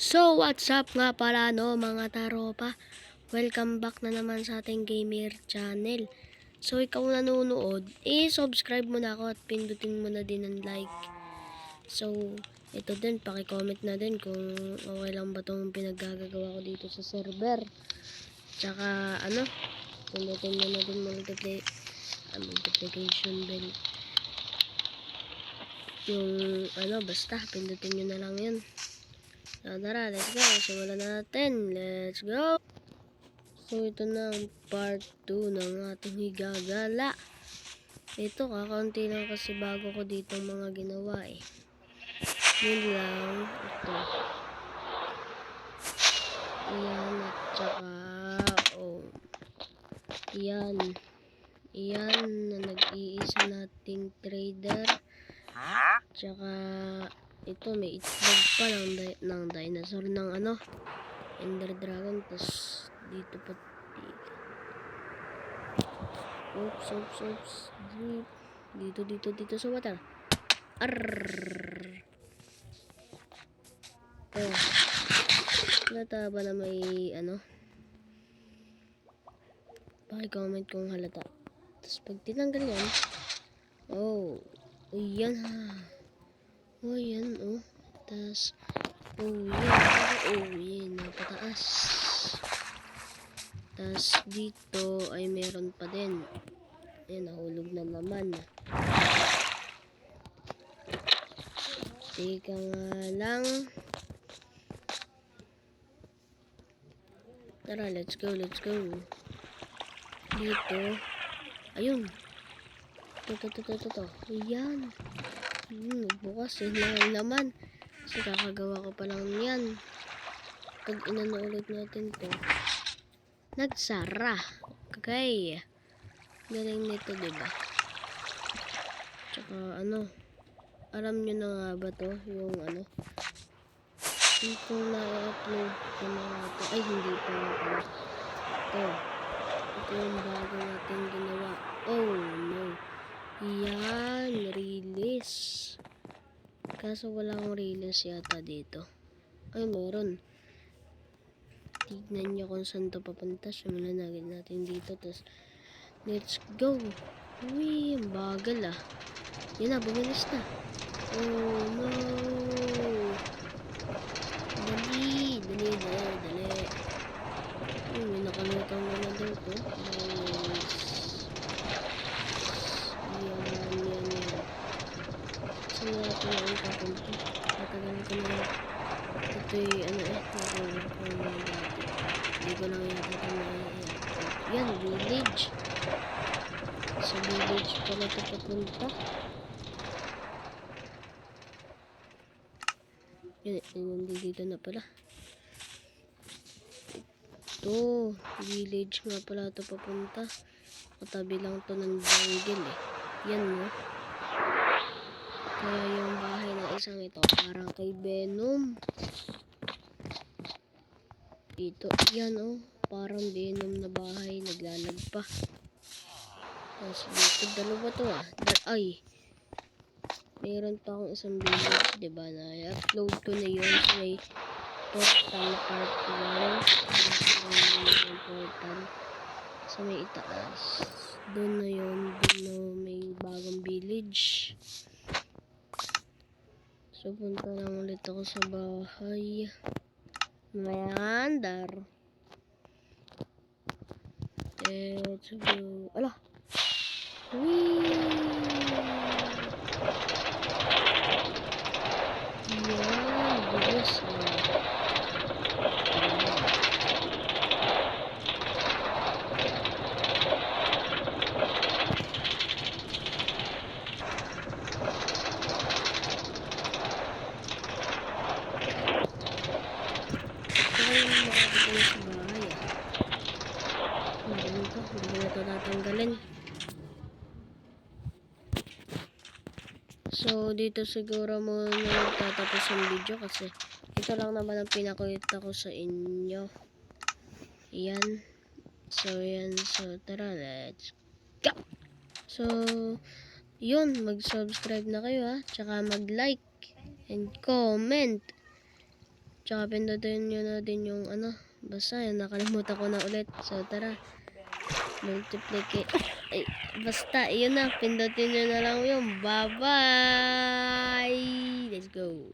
So, what's up nga pala no mga taropa? Welcome back na naman sa ating gamer channel. So, ikaw nanonood, i-subscribe mo na ako at pindutin mo na din ang like. So, ito din, paki-comment na din kung okay lang ba tong pinaggagawa ko dito sa server. Tsaka, ano, pindutin mo na din multiply, ah, multiplication bell. Yung, ano, basta, pindutin nyo na lang yun. So, tara, let's go. Simulan na natin. Let's go. So, ito na ang part 2 ng ating higagala. Ito, kakaunti lang kasi bago ko dito mga ginawa eh. Yun lang. Ito. Iyan at saka, oh. Iyan. Iyan na nag-iisa nating trader. Tsaka, ito may itlog pa ng, di- ng dinosaur ng ano ender dragon tapos dito pa oops oops oops dito dito dito sa water. Arrrrrrr. oh halata may ano? Paki-comment kung halata. Tapos pag tinanggal yan oh yan Oh, yan, oh. Tapos, oh, yan. Oh, yan. Napataas. Tapos, dito ay meron pa din. Ayan, nahulog na naman. Teka nga lang. Tara, let's go, let's go. Dito. Ayun. Ito, ito, ito, ito, ito. Ayan. Hmm, bukas yun lang ang laman. Kasi kakagawa ko pa lang yan. Pag inano natin to, nagsara. Okay. Galing nito, diba? Tsaka ano, alam nyo na nga ba to, yung ano, ito na i-upload ko na to. Ay, hindi pa nga pala. Ito. Ito yung bago natin ginawa. Oh, no. Yan, release. Kaso wala akong release yata dito. Ay, meron. Tignan nyo kung saan to papunta. Simulan natin natin dito. Tapos, let's go. Uy, bagal ah. Yan na, bumilis na. Oh, no. Dali, dali, dali, dali. Uy, may nakalimutan mo na dito. Nice. Yan, yan, yan. Ito ang papunta? Tatagal ko na. Ito'y ano eh, nakuha ko na dati. Hindi ko lang yata ito na Yan, village. Sa village pala ito papunta. Yan, yan, dito na pala. Ito, village nga pala ito papunta. Katabi lang to ng jungle eh. Yan mo. Kaya yung isang ito, parang kay Venom. Dito, yan oh. Parang Venom na bahay, naglalag pa. Tapos dito, dalawa to ah. Da- ay, meron pa akong isang village, di ba na i-upload ko na yun sa may portal part 1. Yung portal sa may itaas. Doon na yun, doon na may bagong village. So, punta lang ulit ako sa bahay. May andar. Let's go. Ala! Whee! Yan, bilis ah. Ito yung makakita sa bahay ah. Hindi ko, hindi ko na ito tatanggalin. So, dito siguro muna magtatapos ang video kasi ito lang naman ang pinakita ko sa inyo. Yan. So, yan. So, tara, let's go! So, yun. Mag-subscribe na kayo ha. Tsaka mag-like and comment. Tsaka pindutin nyo na din yung ano. Basta yun, nakalimutan ko na ulit. So tara. Multiplicate. Ay, basta, yun na. Pindutin nyo na lang yung Bye-bye! Let's go.